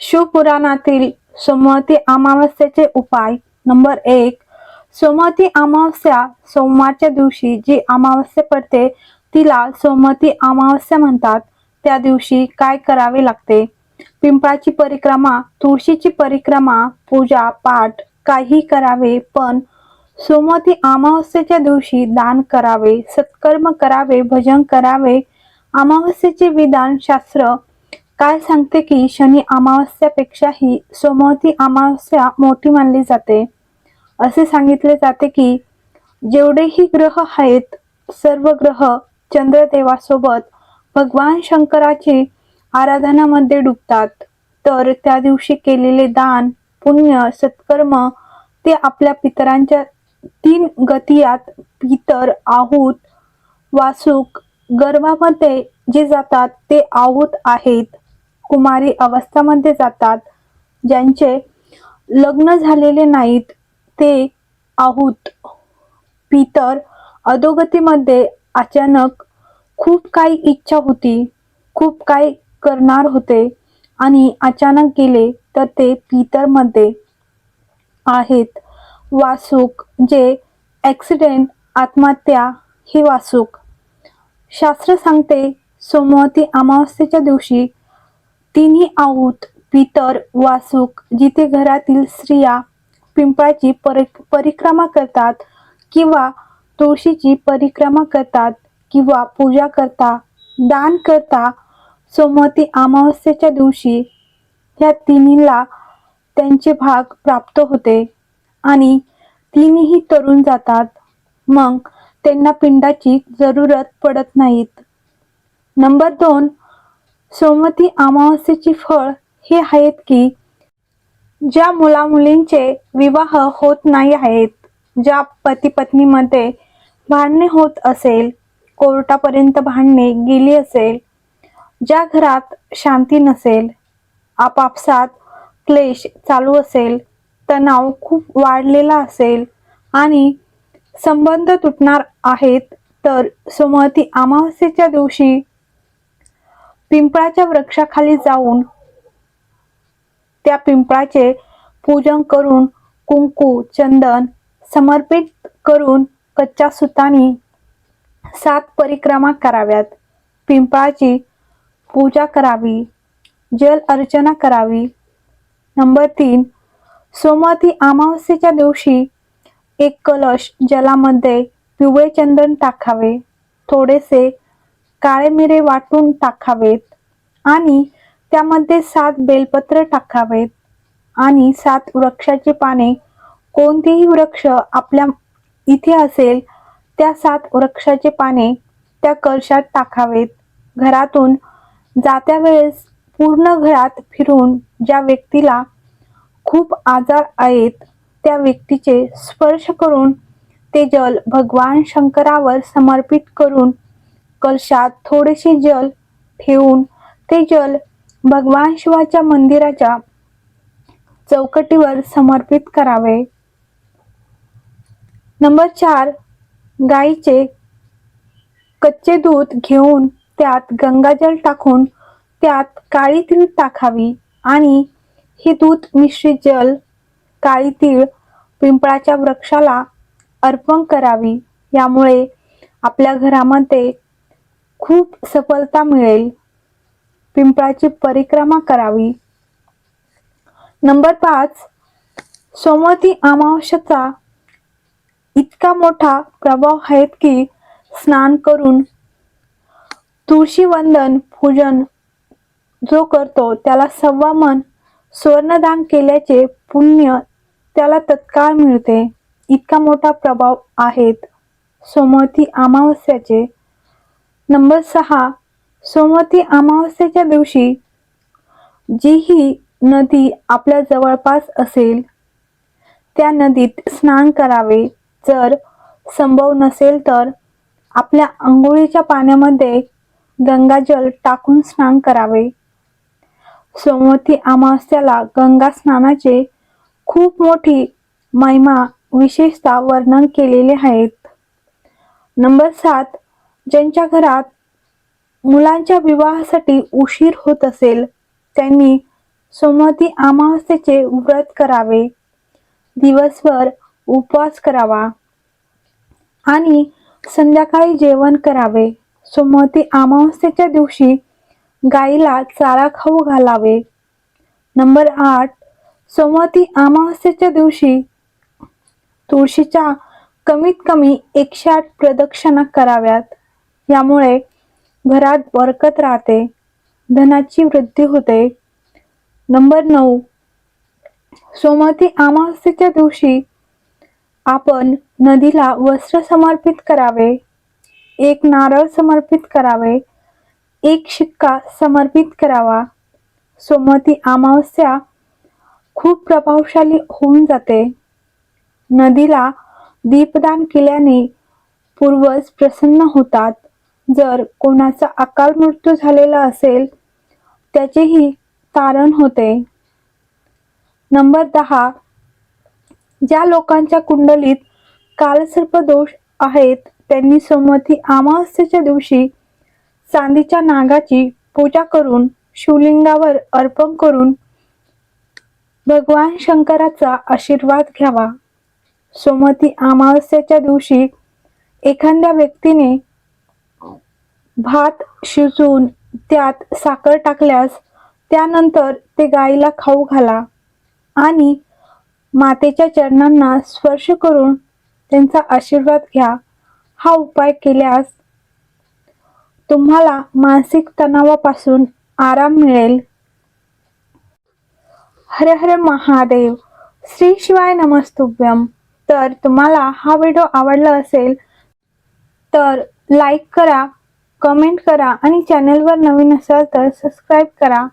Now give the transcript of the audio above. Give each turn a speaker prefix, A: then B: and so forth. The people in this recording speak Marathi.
A: शिवपुराणातील सोमवती अमावस्येचे उपाय. नंबर एक सोमवती अमावस्या सोमवारच्या दिवशी जी अमावस्या पडते तिला सोमवती अमावस्या म्हणतात. त्या दिवशी काय करावे लागते? पिंपळाची परिक्रमा तुळशीची परिक्रमा पूजा पाठ काही करावे पण सोमवती अमावस्येच्या दिवशी दान करावे सत्कर्म करावे भजन करावे. अमावस्येचे विधान शास्त्र काय सांगते की शनी अमावस्यापेक्षाही सोमवती अमावस्या मोठी मानली जाते. असे सांगितले जाते की जेवढेही ग्रह आहेत सर्व ग्रह चंद्रदेवासोबत भगवान शंकराची आराधनामध्ये डुबतात. तर त्या दिवशी केलेले दान पुण्य सत्कर्म ते आपल्या पितरांच्या तीन गतियात पितर आहूत वासुक गर्भामध्ये जे जातात ते आहूत आहेत. कुमारी अवस्थामध्ये जातात. ज्यांचे लग्न झालेले नाहीत ते आहुत. पितर अधोगतीमध्ये अचानक खूप काही इच्छा होती खूप काही करणार होते आणि अचानक गेले तर ते पितरमध्ये आहेत. वासुक जे ॲक्सिडेंट आत्महत्या ही वासुक. शास्त्र सांगते सोमवती अमावस्येच्या दिवशी तिन्ही आऊत पितर वासुक जिथे घरातील स्त्रिया पिंपळाची परि परिक्रमा करतात किंवा तुळशीची परिक्रमा करतात किंवा पूजा करता दान करता सोमवती अमावस्येच्या दिवशी या तिन्हीला त्यांचे भाग प्राप्त होते आणि तिन्ही तरुण जातात. मग त्यांना पिंडाची जरूरत पडत नाहीत. नंबर दोन सोमवती अमावस्येची फळ हे आहेत की ज्या मुलामुलींचे विवाह होत नाही आहेत ज्या पती पत्नीमध्ये भांडणे होत असेल कोर्टापर्यंत भांडणे गेली असेल ज्या घरात शांती नसेल आपापसात क्लेश चालू असेल तणाव खूप वाढलेला असेल आणि संबंध तुटणार आहेत तर सोमवती अमावस्येच्या दिवशी पिंपळाच्या वृक्षाखाली जाऊन त्या पिंपळाचे पूजन करून कुंकू चंदन समर्पित करून कच्च्या सुतानी सात परिक्रमा कराव्यात. पिंपळाची पूजा करावी जल अर्चना करावी. नंबर तीन सोमवती अमावस्येच्या दिवशी एक कलश जलामध्ये पिवळे चंदन टाकावे. थोडेसे काळे मिरे वाटून टाकावेत आणि त्यामध्ये सात बेलपत्र टाकावेत आणि सात वृक्षाची पाने. कोणतेही वृक्ष आपल्या इथे असेल त्या सात वृक्षाचे पाने त्या कलशात टाकावेत. घरातून जात्या वेळेस पूर्ण घरात फिरून ज्या व्यक्तीला खूप आजार आहेत त्या व्यक्तीचे स्पर्श करून ते जल भगवान शंकरावर समर्पित करून कलशात थोडेसे जल ठेवून ते जल भगवान शिवाच्या मंदिराच्या चौकटीवर समर्पित करावे. नंबर चार गाईचे कच्चे दूध घेऊन त्यात गंगाजल टाकून त्यात काळी तीळ टाकावी आणि हे दूध मिश्रित जल काळी तीळ पिंपळाच्या वृक्षाला अर्पण करावी. यामुळे आपल्या घरामध्ये खूप सफलता मिळेल. पिंपळाची परिक्रमा करावी. नंबर पाच सोमवती अमावस्याचा इतका मोठा प्रभाव आहेत की स्नान करून तुळशीवंदन पूजन जो करतो त्याला सव्वा मन स्वर्णदान केल्याचे पुण्य त्याला तत्काळ मिळते. इतका मोठा प्रभाव आहेत सोमवती अमावस्याचे. नंबर सहा सोमवती अमावस्येच्या दिवशी जी ही नदी आपल्या जवळपास असेल त्या नदीत स्नान करावे. जर संभव नसेल तर आपल्या आंघोळीच्या पाण्यामध्ये गंगाजल टाकून स्नान करावे. सोमवती अमावस्याला गंगा स्नानाचे खूप मोठी महिमा विशेषतः वर्णन केलेले आहेत. नंबर सात ज्यांच्या घरात मुलांच्या विवाहासाठी उशीर होत असेल त्यांनी सोमवती अमावस्येचे व्रत करावे. दिवसभर उपवास करावा आणि संध्याकाळी जेवण करावे. सोमवती अमावस्येच्या दिवशी गाईला चारा खाऊ घालावे. नंबर आठ सोमवती अमावस्येच्या दिवशी तुळशीच्या कमीत कमी एकशे आठ प्रदक्षिणा कराव्यात. यामुळे घरात बरकत राहते धनाची वृद्धी होते. नंबर नऊ सोमवती अमावस्येच्या दिवशी आपण नदीला वस्त्र समर्पित करावे एक नारळ समर्पित करावे एक शिक्का समर्पित करावा. सोमवती अमावस्या खूप प्रभावशाली होऊन जाते. नदीला दीपदान केल्याने पूर्वज प्रसन्न होतात. जर कोणाचा अकाल मृत्यू झालेला असेल त्याचेही तारण होते. नंबर दहा. ज्या लोकांच्या कुंडलीत कालसर्प दोष आहेत त्यांनी सोमवती अमावस्येच्या दिवशी चांदीच्या नागाची पूजा करून शिवलिंगावर अर्पण करून भगवान शंकराचा आशीर्वाद घ्यावा. सोमवती अमावस्येच्या दिवशी एखाद्या व्यक्तीने भात शिजवून त्यात साखर टाकल्यास त्यानंतर ते गाईला खाऊ घाला आणि मातेच्या चरणांना स्पर्श करून त्यांचा आशीर्वाद घ्या. हा उपाय केल्यास तुम्हाला मानसिक तणावापासून आराम मिळेल. हर हर महादेव. श्री शिवाय नमस्तुभ्यम. तर तुम्हाला हा व्हिडिओ आवडला असेल तर लाईक करा कमेंट करा आणि चॅनलवर नवीन असाल तर सबस्क्राईब करा.